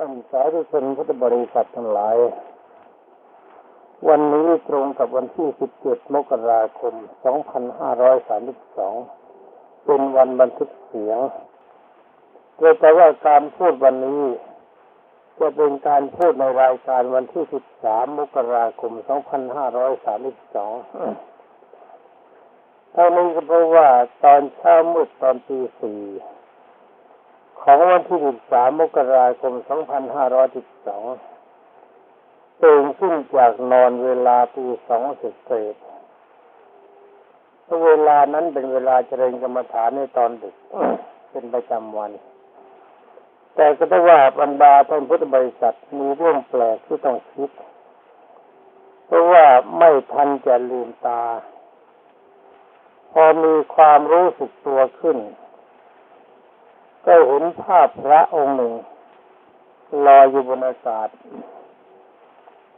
ท่านสาธุชนพุทธบริษัททั้งหลาย วันนี้ตรงกับวันที่ 17 มกราคม 2532 เป็นวันบันทึกเสียงโดยแต่ว่าการพูดวันนี้ จะเป็นการพูดในรายการวันที่ 13 มกราคม 2532เท่านี้ก็เพราะว่าตอนเช้ามืดตอนตีสี่ ของวันที่ 13 มกราคม 2512ตื่นขึ้นจากนอนเวลาตีสองเสร็จเสร็จเวลานั้นเป็นเวลาเจริญกรรมฐานในตอนดึก เป็นประจำวัน แต่ก็ได้ว่าบรรดาท่านพุทธบริษัทมีเรื่องแปลกที่ต้องคิด เพราะว่าไม่ทันจะลืมตา พอมีความรู้สึกตัวขึ้น ก็เห็นภาพพระองค์หนึ่งลอยอยู่บนอากาศ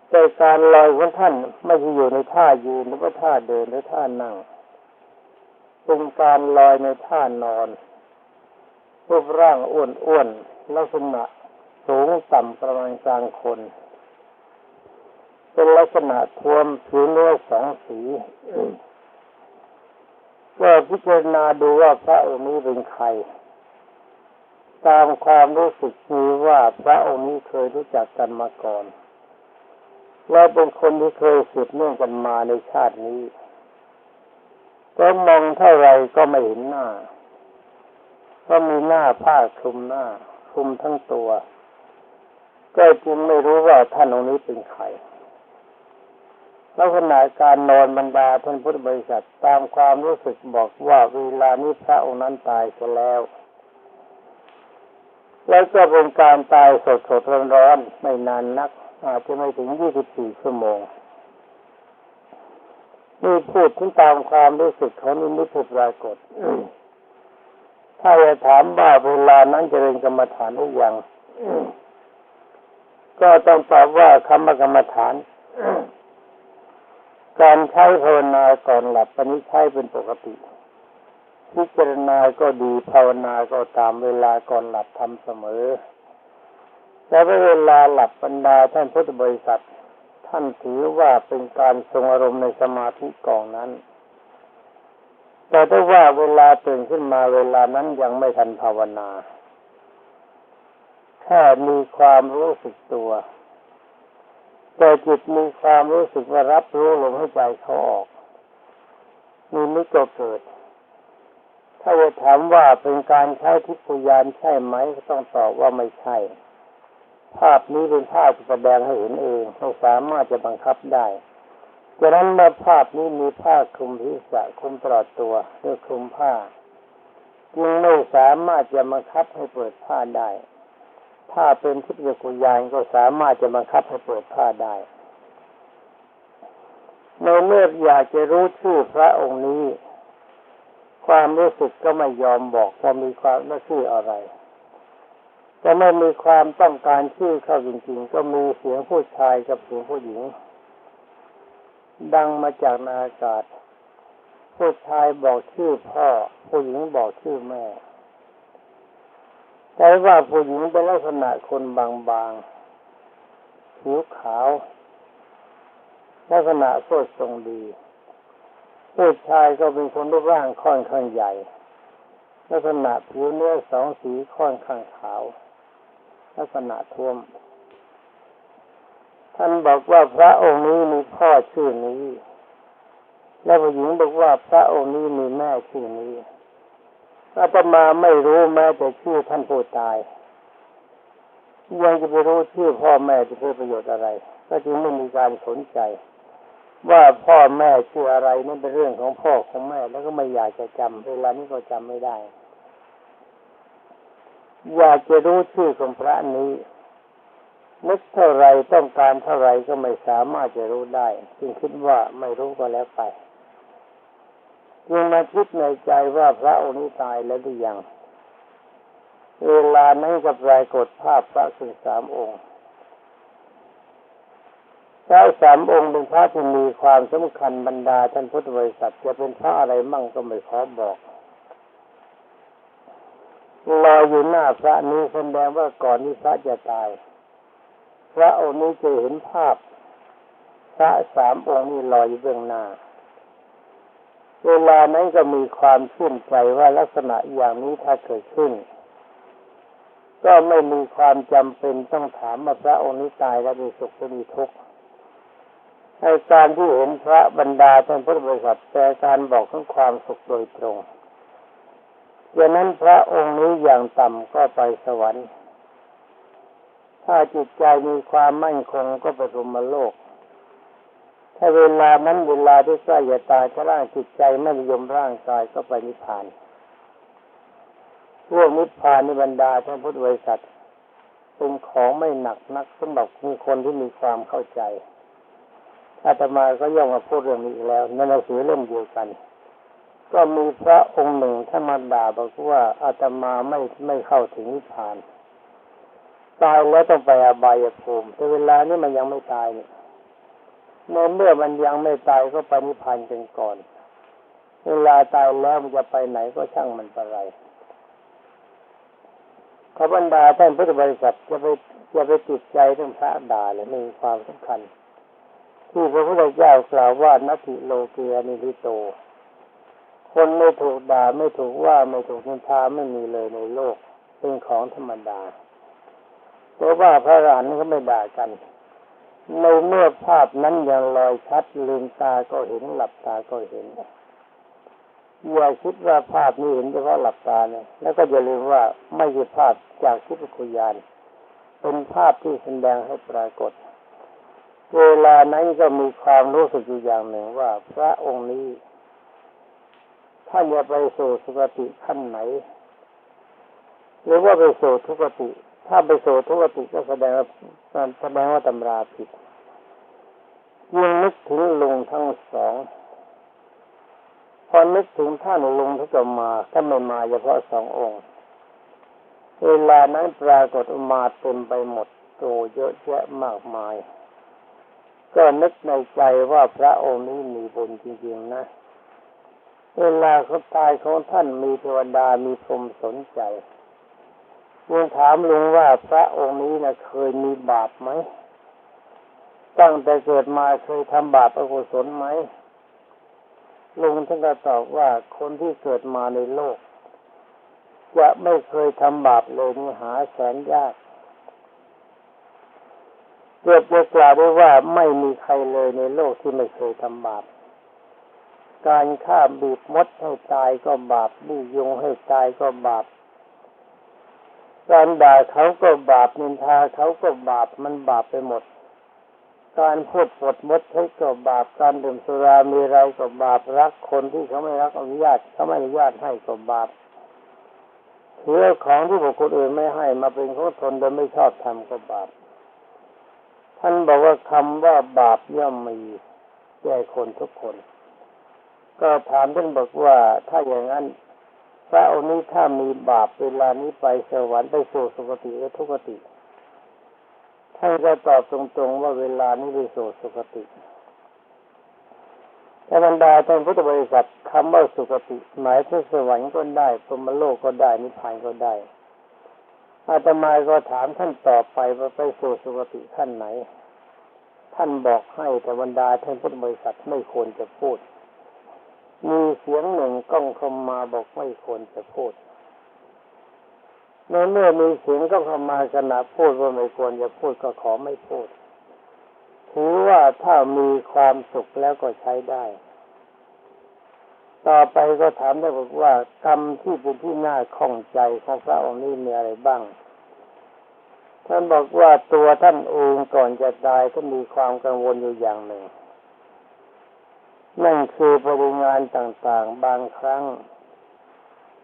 แต่การลอยของท่านไม่ใช่อยู่ในท่ายืนหรือว่าท่าเดินหรือท่านั่ง เป็นการลอยในท่านอน รูปร่างอ้วนๆลักษณะสูงต่ำประมาณกลางคน เป็นลักษณะทวมผิวเนื้อสองสีก็พิจารณาดูว่าพระองค์นี้เป็นใคร ตามความรู้สึกมีว่าพระองค์นี้เคยรู้จักกันมาก่อน และเป็นคนที่เคยสืบเนื่องกันมาในชาตินี้ก็มองเท่าไรก็ไม่เห็นหน้า ก็มีหน้าผ้าคลุมหน้าคลุมทั้งตัว ก็จึงไม่รู้ว่าท่านองค์นี้เป็นใครลักษณะการนอนบรรดาท่านพุทธบริษัทตามความรู้สึกบอกว่าเวลานี้พระองค์นั้นตายไปแล้ว แล้วก็เป็นการตายสดสดร้อนๆไม่นานนัก อาจจะไม่ถึงยี่สิบสี่ชั่วโมง นี่พูดถึงตามความรู้สึกของนิมิตปรากฏถ้าจะถามว่าเวลานั้นจะเป็นกรรมฐานหรือยังก็ต้องตอบว่าคำกรรมฐานการใช้ภาวนาก่อนหลับอันนี้ใช้เป็นปกติ พิจารณาก็ดีภาวนาก็ตามเวลาก่อนหลับทำเสมอแต่เวลาหลับบรรดาท่านพุทธบริษัท ท่านถือว่าเป็นการทรงอารมณ์ในสมาธิกองนั้น แต่ถ้าว่าเวลาตื่นขึ้นมาเวลานั้นยังไม่ทันภาวนา แค่มีความรู้สึกตัวแต่จิตมีความรู้สึกว่ารับรู้ลมหายใจเขาออกมีนิก็เกิด ถ้าจะถามว่าเป็นการใช้ทิพยานใช่ไหมก็ต้องตอบว่าไม่ใช่ ภาพนี้เป็นภาพแสดงให้เห็นเองไม่สามารถจะบังคับได้ดังนั้นเมื่อภาพนี้มีผ้าคลุมทิศะคลุมตลอดตัวเรือคลุมผ้าจึงไม่สามารถจะบังคับให้เปิดผ้าได้ ถ้าเป็นทิพยกุยานก็สามารถจะบังคับให้เปิดผ้าได้ในเมื่ออยากจะรู้ชื่อพระองค์นี้ ความรู้สึกก็ไม่ยอมบอกว่ามีความน่าชื่ออะไรแต่ไม่มีความต้องการชื่อเข้าจริงๆ ก็มีเสียงผู้ชายกับเสียงผู้หญิง ดังมาจากนาอากาศ ผู้ชายบอกชื่อพ่อ ผู้หญิงบอกชื่อแม่ แต่ว่าผู้หญิงเป็นลักษณะคนบางๆผิวขาว ลักษณะโซดทรงดี ผู้ชายก็เป็นคนรูปร่างค่อนข้างใหญ่ลักษณะผิวเนื้อสองสีค่อนข้างขาว ลักษณะท่วม ท่านบอกว่าพระองค์นี้มีพ่อชื่อนี้ และผู้หญิงบอกว่าพระองค์นี้มีแม่ชื่อนี้อาตมาไม่รู้แม้แต่ชื่อท่านผู้ตายยังจะไปรู้ชื่อพ่อแม่จะเพื่อประโยชน์อะไร ก็จึงไม่มีการสนใจ ว่าพ่อแม่ชื่ออะไรนั่นเป็นเรื่องของพ่อของแม่ แล้วก็ไม่อยากจะจำเวลานี้ก็จำไม่ได้ อยากจะรู้ชื่อของพระนี้นึกเท่าไรต้องการเท่าไรก็ไม่สามารถจะรู้ได้ จึงคิดว่าไม่รู้ก็แล้วไปจึงมาคิดในใจว่าพระองค์นี้ตายแล้วหรือยัง เวลานั้นกับรายกดภาพพระสึ่งสามองค์ พระสามองค์เป็นพระที่มีความสำคัญบรรดาท่านพุทธบริษัทจะเป็นพระอะไรมั่งก็ไม่ขอบอกรออยู่หน้าพระนี้แสดงว่าก่อนที่พระจะตาย พระองค์นี้จะเห็นภาพ พระสามองค์นี้ลอยอยู่เบื้องหน้า เวลานั้นก็มีความชื่นใจว่าลักษณะอย่างนี้ถ้าเกิดขึ้น ก็ไม่มีความจำเป็นต้องถามว่าพระองค์นี้ตายแล้วมีสุขหรือมีทุกข์ ในการที่เห็นพระบรรดาท่านพุทธบริษัทแต่การบอกถึงความสุขโดยตรงดังนั้นพระองค์นี้อย่างต่ำก็ไปสวรรค์ ถ้าจิตใจมีความมั่นคงก็ไปรมโลก ถ้าเวลานั้นเวลาที่ใกล้จะตายถ้าร่างจิตใจไม่ยมร่างกายก็ไปนิพพานเรื่องนิพพานในบรรดาท่านพุทธบริษัทเป็นของไม่หนักนักสำหรับคนที่มีความเข้าใจ อาตมาก็ย่อมมาพูดเรื่องนี้อีกแล้วในหนังสือเล่มเดียวกัน ก็มีพระองค์หนึ่งท่านมาด่าบอกว่าอาตมาไม่ไม่เข้าถึงนิพพานตายแล้วต้องไปอบายภูมิแต่เวลานี้มันยังไม่ตายเนี่ยในเมื่อมันยังไม่ตายก็ไปนิพพานกันก่อน เวลาตายแล้วมันจะไปไหนก็ช่างมันไปไรขบรรดาท่านพุทธบริษัทจะไปจะไปติดใจเรื่องพระด่าเลยไม่มีความสำคัญ ที่พระพุทธเจ้ากล่าวว่านัตถิโลเกียนิริโต คนไม่ถูกด่าไม่ถูกว่าไม่ถูกนินทาไม่มีเลยในโลก เป็นของธรรมดาเพราะว่าพระอรหันต์ก็ไม่ด่ากันในเมื่อภาพนั้นยังลอยชัดลืมตาก็เห็นหลับตาก็เห็นอย่าคิดว่าภาพนี้เห็นเฉพาะหลับตาเนี่ย แล้วก็อย่าลืมว่าไม่ใช่ภาพจากทิพยคุยานเป็นภาพที่แสดงให้ปรากฏ เวลานั้นก็มีความรู้สึกอยู่อย่างหนึ่งว่า พระองค์นี้ท่านจะไปสู่สุคติขั้นไหน หรือว่าไปสู่ทุกติ ถ้าไปสู่ทุกติก็แสดงว่าแสดงว่าตำราผิดยิ่งนึกถึงลุงทั้งสองพอนึกถึงท่านลุงที่จะมาถ้าไม่มาเฉพาะสององค์ เวลานั้นปรากฏมาเต็มไปหมดโตเยอะแยะมากมาย ก็นึกในใจว่าพระองค์นี้มีบุญจริงๆนะ เวลาเขาตายของท่านมีเทวดามีพรหมสนใจยังถามลุงว่าพระองค์นี้นะเคยมีบาปไหม ตั้งแต่เกิดมาเคยทำบาปอกุศลไหมลุงท่านก็ตอบว่าคนที่เกิดมาในโลก จะไม่เคยทำบาปเลยนี่หาแสนยาก เกือบจะกล่าวได้ว่าไม่มีใครเลยในโลกที่ไม่เคยทำบาป การฆ่าบีบมดให้ตายก็บาปบียุงให้ตายก็บาป การด่าเขาก็บาปนินทาเขาก็บาปมันบาปไปหมด การพูดปดมดให้ก็บาป การดื่มสุรามีไรก็บาปรักคนที่เขาไม่รักอนุญาตเขาไม่อนุญาตให้ก็บาปถือของที่บุคคลอื่นไม่ให้มาเป็นของตนโดยไม่ชอบทำก็บาป ท่านบอกว่าคำว่าบาปย่อมมีแก่คนทุกคน ก็ถามท่านบอกว่าถ้าอย่างนั้นพระองค์นี้ถ้ามีบาปเวลานี้ไปสวรรค์ไปสู่สุคติหรือทุกติท่านก็ตอบตรงๆว่าเวลานี้ไปสู่สุคติแต่บรรดาท่านพุทธบริษัทคำว่าสุคติ หมายถึงสวรรค์ก็ได้พรมโลกก็ได้นิพพานก็ได้ อาตมาก็ถามท่านต่อไปว่าไปสู่สุคติท่านไหน ท่านบอกให้แต่บรรดาท่านพุทธบริษัทไม่ควรจะพูด มีเสียงหนึ่งก้องเข้ามาบอกไม่ควรจะพูดเมื่อเมื่อมีเสียงก็เข้ามาขณะพูดว่าไม่ควรจะพูดก็ขอไม่พูด ถือว่าถ้ามีความสุขแล้วก็ใช้ได้ ต่อไปก็ถามได้บอกว่ากรรมที่เป็นที่น่าข้องใจของพระองค์นี้มีอะไรบ้าง ท่านบอกว่าตัวท่านเองก่อนจะตายก็มีความกังวลอยู่อย่างหนึ่ง นั่นคือปริงานต่างๆ บางครั้ง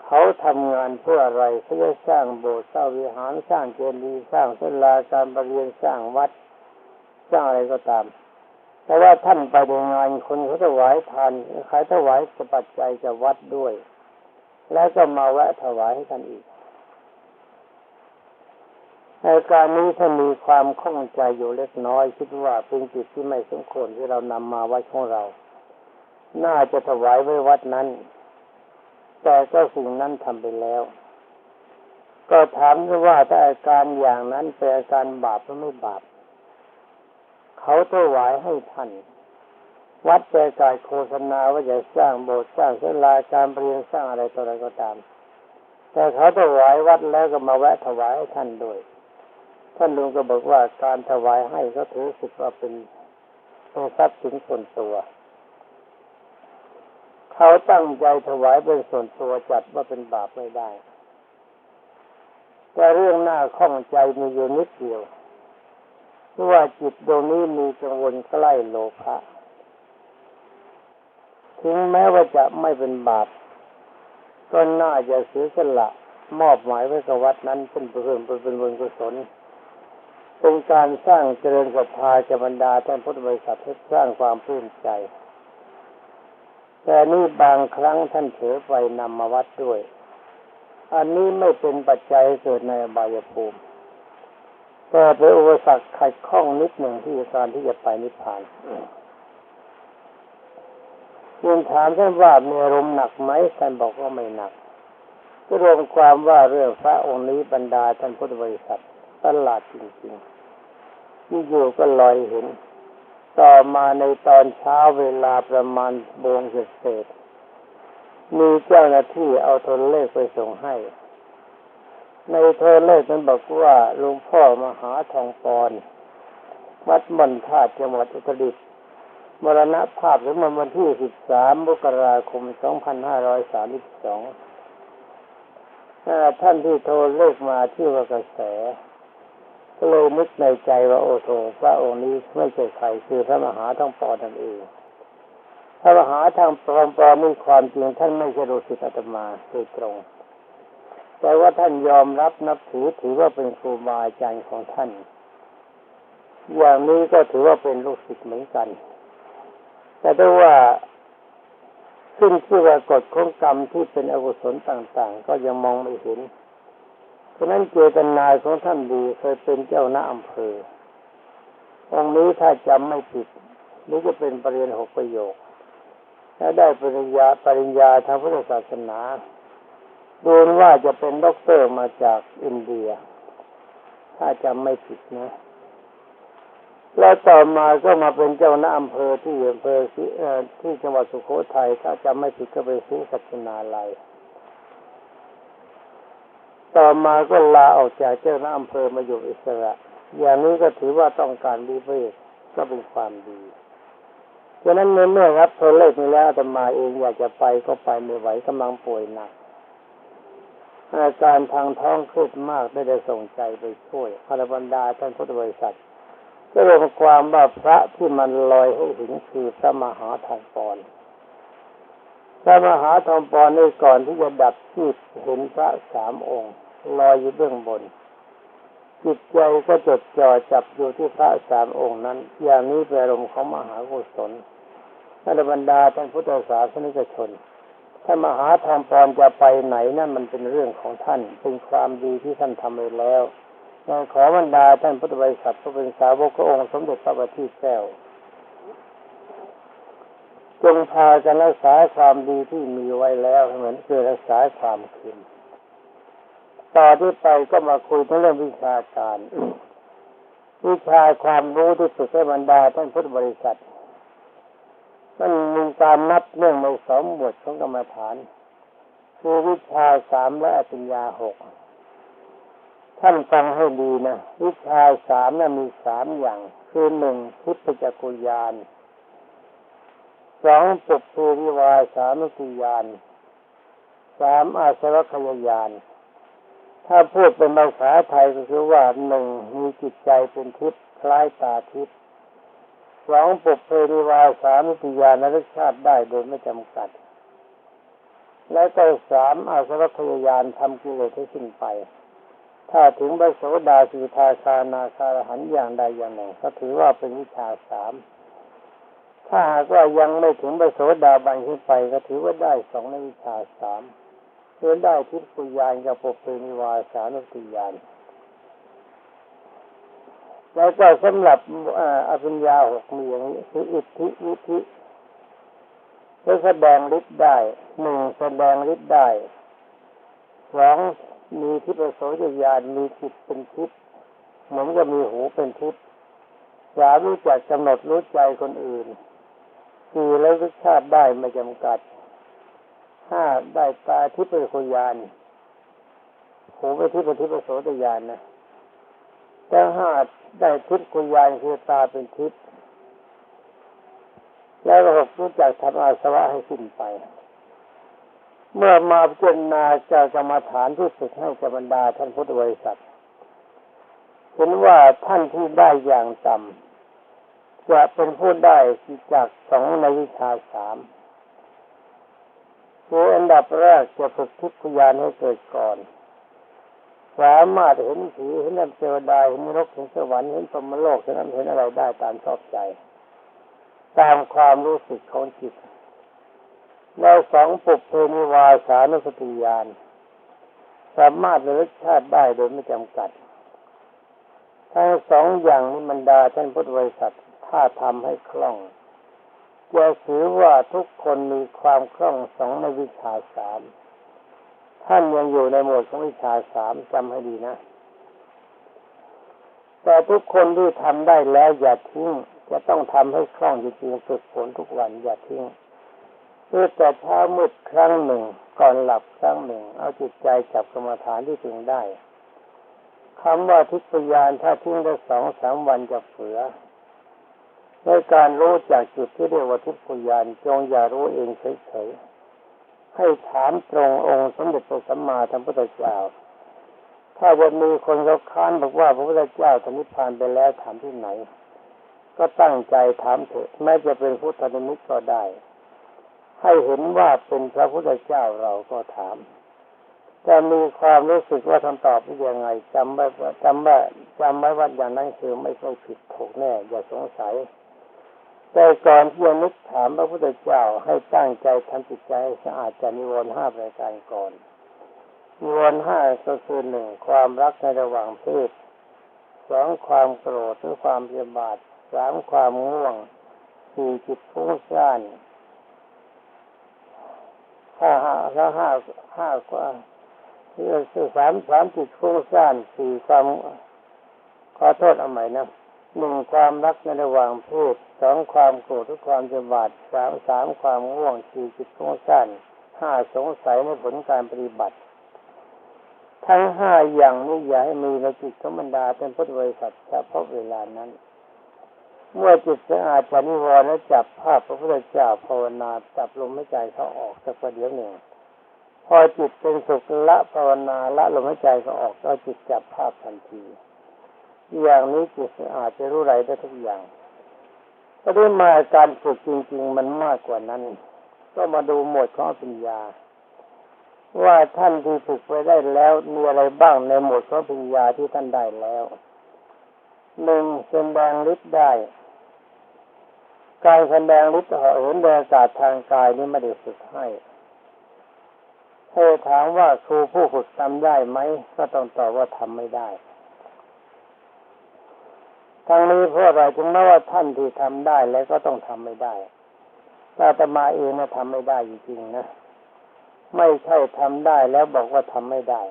เขาทำงานเพื่ออะไรเพื่อสร้างโบสถ์สร้างวิหารสร้างเจดีย์สร้างศาลาการประเรียนสร้างวัด สร้างอะไรก็ตาม แต่ว่าท่านไปในงานคนเขาถวายทานขายถวายสปัจจัยจะวัดด้วย แล้วก็มาแวะถวายให้ท่านอีกในการนี้ถ้ามีความข้องใจอยู่เล็กน้อย คิดว่าเป็นจิตที่ไม่สมควรที่เรานำมาไว้ของเรา น่าจะถวายไว้วัดนั้น แต่ก็สิ่งนั้นทำไปแล้ว ก็ถามว่าถ้าอาการอย่างนั้นเป็นอาการบาปหรือไม่บาป เขาถวายให้ท่าน วัดแจกายโฆษณาว่าจะสร้างโบสถ์สร้างศาลาการเรียนสร้างอะไรต่ออะไรก็ตาม แต่เขาถวายวัดแล้วก็มาแวะถวายให้ท่านด้วยท่านลุงก็บอกว่าการถวายให้ก็ถือสึกว่าเป็นเป็นทรัพย์สินส่วนตัว เขาตั้งใจถวายเป็นส่วนตัวจัดว่าเป็นบาปไม่ได้ แต่เรื่องหน้าข้องใจมีอยู่นิดเดียว เพราะว่าจิตดวงนี้มีกังวลใกล้โลภะถึงแม้ว่าจะไม่เป็นบาปก็น่าจะเสียสละมอบหมายไว้กับวัดนั้นเป็นเพื่อนเป็นบุญกุศลเป็นการสร้างเจริญศรัทธาจะบรรดาท่านพุทธบริษัทให้สร้างความปลื้มใจ แต่นี่บางครั้งท่านเถอไปนำมาวัดด้วย อันนี้ไม่เป็นปัจจัยเกิดในบายภูมิ แต่เป็นอุปสรรคขัดข้องนิดหนึ่งที่การที่จะไปนิพพานยินถามท่านว่ามีอารมณ์หนักไหมท่านบอกว่าไม่หนักก็รวมความว่าเรื่องพระองค์นี้บรรดาท่านพุทธบริษัทประหลาดจริงๆที่อยู่ก็ลอยเห็น ต่อมาในตอนเช้าเวลาประมาณโมงเศษมีเจ้าหน้าที่เอาโทรเลขไปส่งให้ ในโทรเลขนั้นบอกว่าหลวงพ่อมหาทองปอนวัดมันธาตุจังหวัดอุตรดิตถ์มรณภาพถึงวันที่ 13มกราคม 2532 ท่านที่โทรเลขมาที่ว่ากระแสก็เลยนึกในใจว่าโอโหพระองค์นี้ไม่ใช่ใครคือพระมหาทั้งปอนนั่นเองพระมหาทางปลอมปลอมนี่ความจริงท่านไม่ใช่รู้สิอาตมาโดยตรง แต่ว่าท่านยอมรับนับถือถือว่าเป็นครูบาอาจารย์ของท่าน อย่างนี้ก็ถือว่าเป็นลูกศิษย์เหมือนกัน แต่ด้วยว่าขึ้นชื่อว่ากฎของกรรมที่เป็นอกุศลต่าง ๆ ก็ยังมองไม่เห็นเพราะนั้นเจตนาของท่านดีเคยเป็นเจ้าหน้าอำเภอ องค์นี้ถ้าจำไม่ผิดนี่จะเป็นปรริญญาหกประโยค และได้ปริญญาปริญญาทางพุทธศาสนา ดูว่าจะเป็นด็อกเตอร์มาจากอินเดีย ถ้าจำไม่ผิดนะ แล้วต่อมาก็มาเป็นเจ้าหน้าอำเภอที่อำเภอที่จังหวัดสุโขทัยถ้าจำไม่ผิดก็ไปซื้อศักนาลัยต่อมาก็ลาออกจากเจ้าหน้าอำเภอมาอยู่อิสระ อย่างนี้ก็ถือว่าต้องการดีเวก็เป็นความดีฉะนั้นเมื่อรับโทรเลขนี้แล้วแต่มาเองอยากจะไปก็ไปไม่ไหวกำลังป่วยหนัก อาการทางท้องคืบมากไม่ได้ส่งใจไปช่วยพระบรรดาท่านพุทธบริษัทก็รวมความว่าพระที่มันลอยให้ถึงคือพระมหาทองปอนพระมหาทองปอนในก่อนที่จะดับชีพเห็นพระสามองค์ลอยอยู่เบื้องบน จิตใจก็จดจ่อจับอยู่ที่พระสามองค์นั้น อย่างนี้เป็นอารมณ์ของมหากุศลท่านบรรดาท่านพุทธศาสนิกชน ถ้ามหาธรรมปรจะไปไหนนั่นมันเป็นเรื่องของท่าน เป็นความดีที่ท่านทำไปแล้วเราขอบรรดาท่านพุทธบริษัทก็เป็นสาวกพระองค์สมเด็จพระบัณฑิตแก้วจงพากันรักษาความดีที่มีไว้แล้วเหมือนคือรักษาความคืนต่อที่ไปก็มาคุยเรื่องวิชาการวิชาความรู้ที่สุดให้บรรดาท่านพุทธบริษัท มันมีการนับเรื่องในสองบทของกรรมฐาน คือวิชาสามและปัญญาหกท่านฟังให้ดีนะวิชาสามนะ่ะมีสามอย่าง คือหนึ่งทิพจักุยานสองปุเพวิวาสานุติยานสามอาสวัคยายาน ถ้าพูดเป็นภาษาไทยก็คือว่าหนึ่งมีจิตใจเป็นทิพย์คล้ายตาทิพย์ สองปุเพริวาสามิติยานรสชาติได้โดยไม่จำกัด และก็สามอาสวัคยายานทำกิเลสให้สิ้นไป ถ้าถึงใบโสดาสีทาคานาคาหันอย่างใดอย่างหนึ่งก็ถือว่าเป็นวิชาสามถ้าหากว่ายังไม่ถึงใบโสดาบันขึ้นไปก็ถือว่าได้สองในวิชาสามเพื่อได้ทิพยานกับปุเพนิวาสานุติยาน แล้วก็สำหรับอภิญญาหกมีอย่างนี้คืออิทธิวิธิจะแสดงฤทธิ์ได้หนึ่งแสดงฤทธิ์ได้สองมีทิพยโสยญาณมีจิตเป็นทิพย์เหมือนกับมีหูเป็นทิพย์สามรู้จักกำหนดรู้ใจคนอื่นสี่แล้วรสชาติได้ไม่จำกัดห้าได้ตาทิพย์คุยานหูไม่ทิพย์ทิพย์โสตยานนะแต่ห้า ได้ทิพย์คุยานคือตาเป็นทิพย์แล้วหกรู้จักทำอาสวะให้สิ้นไป เมื่อมาพิจารณาจากกรรมฐานที่ฝึกให้กับบรรดาท่านพุทธบริษัทเห็นว่าท่านที่ได้อย่างต่ำจะเป็นผู้ได้จากสองในวิชาสามคืออันดับแรกจะฝึกทิพยานให้เกิดก่อน สามารถเห็นผีเห็นน้ำเทวดาเห็นนรกเห็นสวรรค์เห็นพรมโลกเห็นน้ำเห็นอะไรได้ตามชอบใจ ตามความรู้สึกของจิตแล้วสองปุบเพนิวาสานุสติญาณสามารถระลึกชาติได้โดยไม่จำกัดทั้งสองอย่างนี้มันดาท่านพุทธบริษัทถ้าทำให้คล่องจะถือว่าทุกคนมีความคล่องสองในวิชาสาม ท่านยังอยู่ในหมวดของวิชาสามจำให้ดีนะ แต่ทุกคนที่ทำได้แล้วอย่าทิ้งจะต้องทำให้คล่องจริงๆฝึกฝนทุกวันอย่าทิ้งเพื่อแต่เช้ามืดครั้งหนึ่ง ก่อนหลับครั้งหนึ่ง เอาจิตใจจับกรรมฐานที่ถึงได้คำว่าทิพยานถ้าทิ้งได้สองสามวันจะเผือในการรู้จากจุดที่เรียกว่าทิพยานจงอย่ารู้เองเฉยๆ ให้ถามตรงองค์สมเด็จพระสัมมาสัมพุทธเจ้า ถ้าวันมีคนเขาค้านบอกว่าพระพุทธเจ้าทนิพพานไปแล้วถามที่ไหน ก็ตั้งใจถามเถอะแม้จะเป็นพุทธนิมิตก็ได้ ให้เห็นว่าเป็นพระพุทธเจ้าเราก็ถามจะมีความรู้สึกว่าคำตอบเป็นยังไงจำไว้จำว่าจำไว้ว่าอย่างนั้นคือไม่ต้องผิดถูกแน่ อย่าสงสัย แต่ก่อนที่จะนึกถามพระพุทธเจ้าให้ตั้งใจทำจิตใจสะอาดจากนิวรณ์ห้ารายการก่อนนิวรณ์ห้าก็คือหนึ่งความรักในระหว่างเพศสองความโกรธหรือความเบียบาทสามความง่วงสี่จิตฟุ้งซ่านห้าห้าห้าห้าห้ากว่าคือสามสามจิตฟุ้งซ่านสี่ความขอโทษเอาใหม่นะ หนึ่งความรักในระหว่างเพศสองความโกรธทุกความจะบาดสามสามความง่วงสี่จิตฟุ้งซ่านห้าสงสัยในผลการปฏิบัติ ทั้งห้าอย่างนี้อย่าให้มีในจิตของบรรดาเป็นพุทธบริษัทเฉพาะเวลานั้น เมื่อจิตสะอาดจากนิวรณ์แล้วจับภาพพระพุทธเจ้าภาวนาจับลมหายใจเขาออกสักประเดี๋ยวหนึ่งพอจิตเป็นสุขละภาวนาละลมหายใจก็ออกก็จิตจับภาพทันที อย่างนี้จิตอาจจะรู้ไรได้ทุกอย่างก็ได้มาการฝึกจริง ๆ มันมากกว่านั้น ก็มาดูหมวดของปัญญา ว่าท่านที่ฝึกไปได้แล้วมีอะไรบ้างในหมวดของปัญญาที่ท่านได้แล้วหนึ่งแสดงฤทธิ์ได้ การแสดงฤทธิ์เหาะเหินในอากาศทางกายนี้ไม่ได้ฝึกให้เธอถามว่าครูผู้ฝึกทำได้ไหม ก็ต้องตอบว่าทำไม่ได้ ทั้งนี้เพราะอะไรถึงแม้ว่าท่านที่ทำได้แล้วก็ต้องทำไม่ได้ถ้าตมาเองนะทำไม่ได้จริงๆนะไม่ใช่ทำได้แล้วบอกว่าทำไม่ได้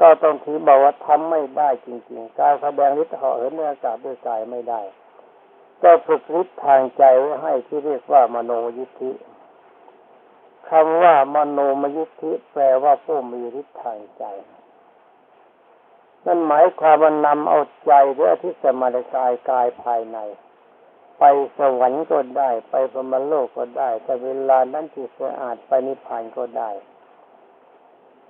ก็ต้องถือบอกว่าทำไม่ได้จริง ๆ การแสดงฤทธิ์เหาะเหินในอากาศด้วยกายไม่ได้ ก็ฝึกฤทธิ์ทางใจไว้ให้ที่เรียกว่ามโนยิทธิคำว่ามโนมยุทธิแปลว่าผู้มีฤทธิ์ทางใจ นั่นหมายความว่านำเอาใจหรือที่สมาในกายกายภายใน ไปสวรรค์ก็ได้ ไปพรมโลกก็ได้ แต่เวลานั้นจิตสะอาดไปนิพพานก็ได้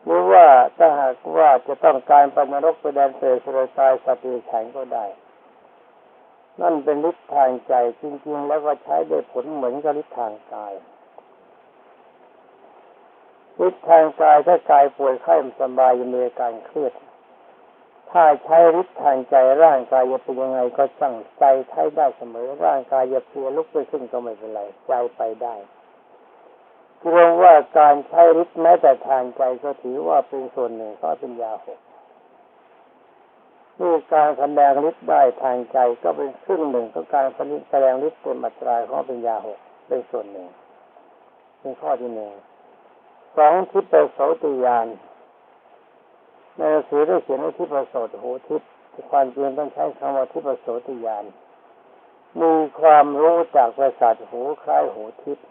หรือว่าถ้าหากว่าจะต้องการไปนรกไปแดนเปรตสุรกายสติฉันก็ได้ นั่นเป็นฤทธิ์ทางใจจริง ๆ แล้วก็ใช้ได้ผลเหมือนกับฤทธิ์ทางกายฤทธิ์ทางกายถ้ากายป่วยไข้ไม่สบายมีอาการเครียด ถ้าใช้ฤทธิ์ทางใจร่างกายจะเป็นยังไงก็สั่งใจใช้ได้เสมอ ร่างกายจะเพลียลุกไปขึ้นก็ไม่เป็นไรใจไปได้รวมว่าการใช้ฤทธิ์แม้แต่ทางใจก็ถือว่าเป็นส่วนหนึ่งก็เป็นยาหกนี่การแสดงฤทธิ์ได้ทางใจก็เป็นครึ่งหนึ่งของการแสดงฤทธิ์เป็นมัตรายของเป็นยาหกเป็นส่วนหนึ่งเป็นข้อที่หนึ่งสองทิพย์โสติยาน ในหนังสือได้เขียนว่าทิพโสตโหทิพย์ความจริงต้องใช้คำว่าทิพย์โสติยานมีความรู้จากประสาทหูคล้ายหูทิพย์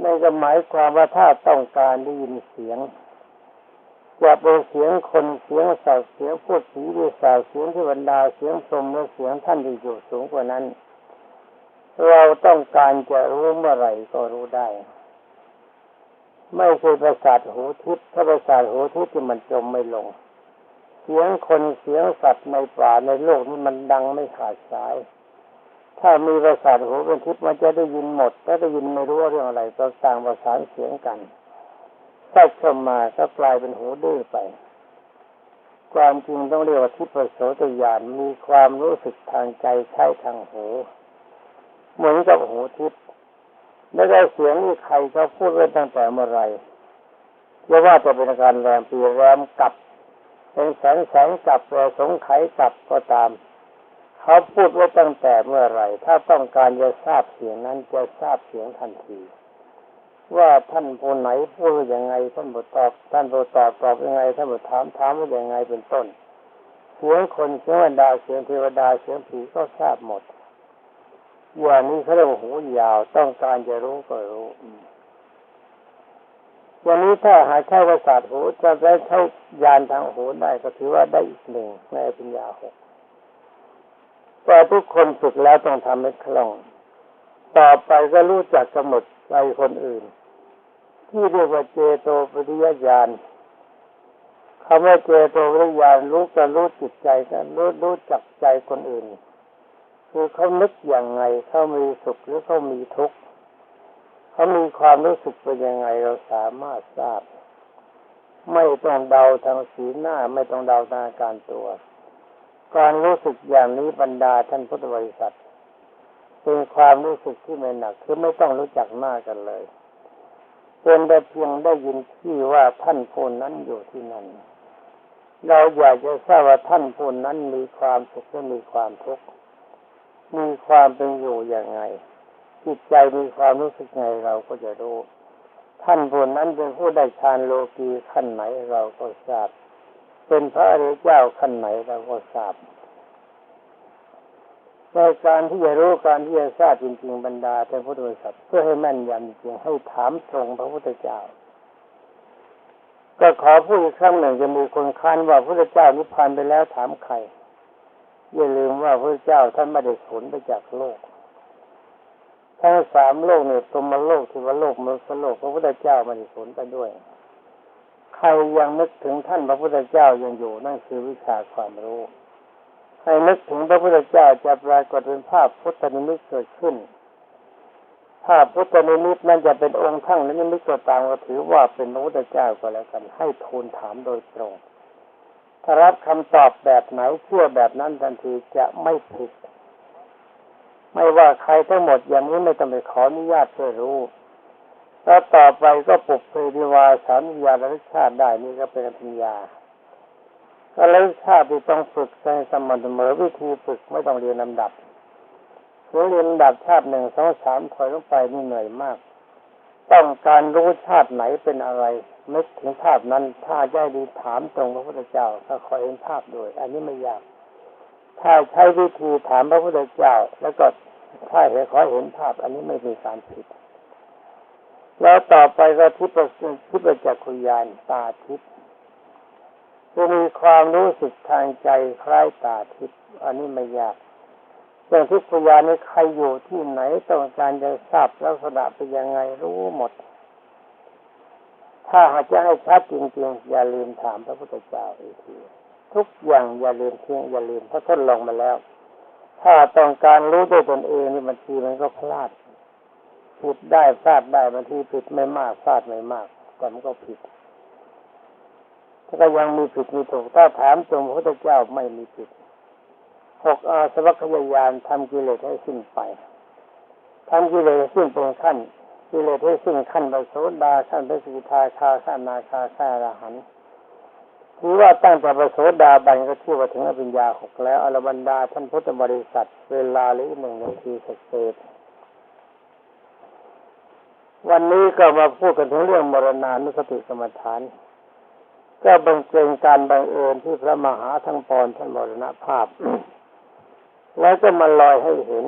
ในก็หมายความว่าถ้าต้องการได้ยินเสียงจะเป็นเสียงคนเสียงสัตว์เสียงพูดผีดีสาวเสียงที่บรรดาเสียงพรหมและเสียงท่านที่อยู่สูงกว่านั้น เราต้องการจะรู้เมื่อไหร่ก็รู้ได้ ไม่ใช่ประสาทหูทิพย์ถ้าประสาทหูทิพย์ที่มันจมไม่ลง เสียงคนเสียงสัตว์ในป่าในโลกนี้มันดังไม่ขาดสาย ถ้ามีประสาทหูเป็นทิพย์มันจะได้ยินหมดถ้าได้ยินไม่รู้ว่าเรื่องอะไรก็ต่างประสานเสียงกันถ้าเข้ามาก็กลายเป็นหูดื้อไป ความจริงต้องเรียกว่าทิพย์โสตญาณมีความรู้สึกทางใจใช้ทางหูเหมือนกับหูทิพย์ แล้วได้เสียงนี่ใครเขาพูดไว้ตั้งแต่เมื่อไรจะว่าจะเป็นการแรมปีแรมกลับ เป็นแสงแสงกลับแรสงไขกลับก็ตาม เขาพูดไว้ตั้งแต่เมื่อไรถ้าต้องการจะทราบเสียงนั้นจะทราบเสียงทันที ว่าท่านผู้ไหนพูดยังไงท่านบทตอบท่านบทตอบตอบยังไงท่านบทถามถามว่ายังไงเป็นต้นเสียงคนเสียงวันดาเสียงเทวดาเสียงผีก็ทราบหมด อย่างนี้เขาเรียกว่าหูยาวต้องการจะรู้ก็รู้วันนี้ถ้าหาใช้ประสาทหูจะได้ใช้ยานทางหูได้ก็ถือว่าได้อีกหนึ่งในปัญญาหกแต่ทุกคนฝึกแล้วต้องทำให้คล่อง ต่อไปก็รู้จักกำหนดใจคนอื่น ที่เรียกว่าเจโตปริยญาณคำว่าเจโตปริยญาณรู้กันรู้จิตใจกันรู้รู้จักใจคนอื่น คือเขานึกอย่างไงเขามีสุขหรือเขามีทุกข์เขามีความรู้สึกเป็นยังไงเราสามารถทราบ ไม่ต้องเดาทางสีหน้า ไม่ต้องเดาทางการตัว การรู้สึกอย่างนี้บรรดาท่านพุทธบริษัทเป็นความรู้สึกที่ไม่หนัก คือไม่ต้องรู้จักหน้ากันเลยเป็นแต่เพียงได้ยินที่ว่าท่านผู้นั้นอยู่ที่นั่น เราอยากจะทราบว่าท่านผู้นั้นมีความสุขหรือมีความทุกข์ มีความเป็นอยู่อย่างไงจิตใจมีความรู้สึกไงเราก็จะรู้ ท่านผู้นั้นเป็นผู้ได้ฌานโลกีขั้นไหนเราก็ทราบ เป็นพระอริยเจ้าขั้นไหนเราก็ทราบในการที่จะรู้การที่จะทราบจริง ๆ บรรดาเป็นพุทธบริษัทเพื่อให้แม่นยำจริงให้ถามตรงพระพุทธเจ้า ก็ขอพูดอีกครั้งหนึ่งจะมีคนค้านว่าพระพุทธเจ้านิพพานไปแล้วถามใคร อย่าลืมว่าพระเจ้าท่านไม่ได้สูญไปจากโลก ทั้งสามโลกเนี่ยตมโลกที่ว่าโลกมนุษยโลกพระพุทธเจ้าไม่ได้สูญไปด้วย ใครยังนึกถึงท่านพระพุทธเจ้ายังอยู่นั่นคือวิชาความรู้ให้นึกถึงพระพุทธเจ้าจะปรากฏเป็นภาพพุทธนิมิตเกิดขึ้นภาพพุทธนิมิตนั้นจะเป็นองค์ทั้งและนิมิตก็ตามก็ถือว่าเป็นพระพุทธเจ้าก็แล้วกัน ให้ทูลถามโดยตรง รับคำตอบแบบไหนเชื่อแบบนั้นทันทีจะไม่ผิด ไม่ว่าใครทั้งหมดอย่างนี้ไม่ต้องไปขออนุญาตเพื่อรู้แล้วต่อไปก็ปลุกเพริวาสารญาณริชาติได้นี่ก็เป็นปัญญาอะไรชาติที่ต้องฝึกในสม่ำเสมอวิธีฝึกไม่ต้องเรียนลำดับหรือเรียนลำดับชาติหนึ่งสองสามถอยลงไปนี่เหนื่อยมาก ต้องการรู้ชาติไหนเป็นอะไรนึกถึงภาพนั้น ถ้าได้ดีถามตรงพระพุทธเจ้าก็คอยเห็นภาพด้วยอันนี้ไม่ยากถ้าใช้วิธีถามพระพุทธเจ้า แล้วก็ถ้าเห็นขอเห็นภาพ อันนี้ไม่มีการผิด แล้วต่อไปก็ทิพย์ทิพย์จักขุยานตาทิพย์จะมีความรู้สึกทางใจคล้ายตาทิพย์อันนี้ไม่ยาก เรื่องทิพยานนี้ใครอยู่ที่ไหนต้องการจะทราบลักษณะเป็นยังไงรู้หมด ถ้าหากจะให้ชัดจริงๆ อย่าลืมถามพระพุทธเจ้าอีกทีทุกอย่างอย่าลืมทิ้งอย่าลืมเพราะทดลองมาแล้ว ถ้าต้องการรู้ด้วยตนเองนี่บางทีมันก็พลาดผิดได้พลาดได้บางทีผิดไม่มากพลาดไม่มากแต่มันก็ผิดถ้าก็ยังมีผิดมีถูกถ้าถามตรงพระพุทธเจ้าไม่มีผิด หกอาสวัคยายานทำกิเลสให้สิ้นไปทำกิเลสสิ้นเป็นขั้นกิเลสให้สิ้นขั้นไปโสดาขั้นไปสีทาคาขั้นนาคาขั้นอรหันต์ถือว่าตั้งแต่ประโสดาบันก็ชื่อว่าถึงอภิญญาหกแล้วอรบรรดาท่านพุทธบริษัท เวลาหรือหนึ่งนาทีเศษวันนี้ก็มาพูดกันถึงเรื่องมรณานุสติกรรมฐาน ก็บังเกินการบังเอิญที่พระมหาทั้งปอนท่านมรณภาพ แล้วก็มาลอยให้เห็น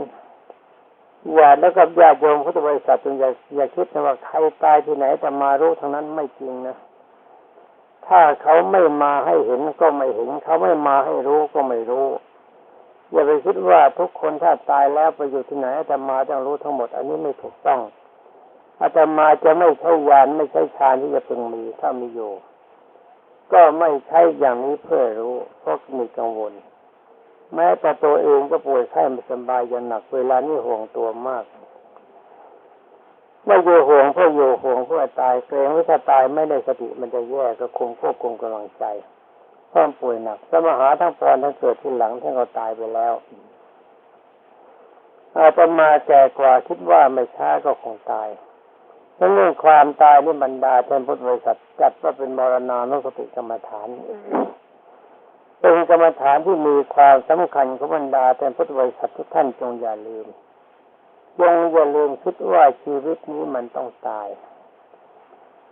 อย่าแล้วกับญาติโยมพุทธบริษัทจงอย่าอย่าคิดนะว่าใครตายที่ไหนแต่มารู้ทั้งนั้นไม่จริงนะ ถ้าเขาไม่มาให้เห็นก็ไม่เห็น เขาไม่มาให้รู้ก็ไม่รู้ อย่าไปคิดว่าทุกคนถ้าตายแล้วไปอยู่ที่ไหนอาตมาต้องรู้ทั้งหมด อันนี้ไม่ถูกต้องอาตมาจะไม่ใช่ยานไม่ใช่ฌานที่จะพึงมีถ้ามีอยู่ ก็ไม่ใช่อย่างนี้เพื่อรู้เพราะมีกังวล แม้แต่ตัวเองก็ป่วยไข้ไม่สบายอย่างหนัก เวลานี้ห่วงตัวมากไม่อยู่ห่วงเพื่ออยู่ห่วงเพื่อตายเกรงว่าถ้าตายไม่ได้สติมันจะแย่ก็คงควบคุมกำลังใจเพราะป่วยหนักสมหาทั้งปอนทั้งเกิดที่หลังทั้งเราตายไปแล้วอาตมาแก่กว่าคิดว่าไม่ช้าก็คงตายเรื่องความตายนี่บรรดาท่านพุทธบริษัทจัดว่าเป็นมรณานุสติกรรมฐาน เป็นกรรมฐานที่มีความสำคัญของบรรดาท่านพุทธบริษัททุกท่านจงอย่าลืมจงอย่าลืมคิดว่าชีวิตนี้มันต้องตาย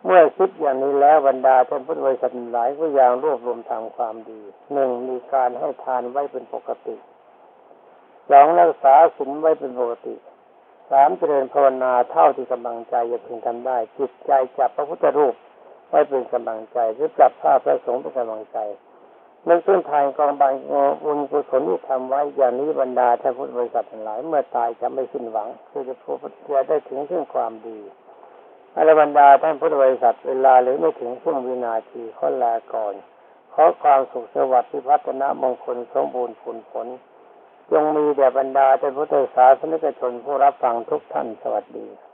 เมื่อคิดอย่างนี้แล้วบรรดาท่านพุทธบริษัทหลายก็ย่างรวบรวมทำความดีหนึ่งมีการให้ทานไว้เป็นปกติสองรักษาศีลไว้เป็นปกติสามเจริญภาวนาเท่าที่กำลังใจจะพึงทำได้ จิตใจจับพระพุทธรูปไว้เป็นกำลังใจหรือจับภาพพระสงฆ์เป็นกำลังใจ นั่นเป็นทานกองบานบุญกุศลที่ทำไว้อย่างนี้บรรดาท่านพุทธบริษัททั้งหลาย เมื่อตายจะไม่สิ้นหวังคือจะพบจะได้ถึงซึ่งความดีอรบรรดาท่านพุทธบริษัทเวลาหรือไม่ถึงช่วงวินาทีขอลาก่อนขอความสุขสวัสดิ์ที่พัฒนามงคลสมบูรณ์ผลผลจงมีแด่บรรดาท่านพุทธศาสนิกชนผู้รับฟังทุกท่านสวัสดี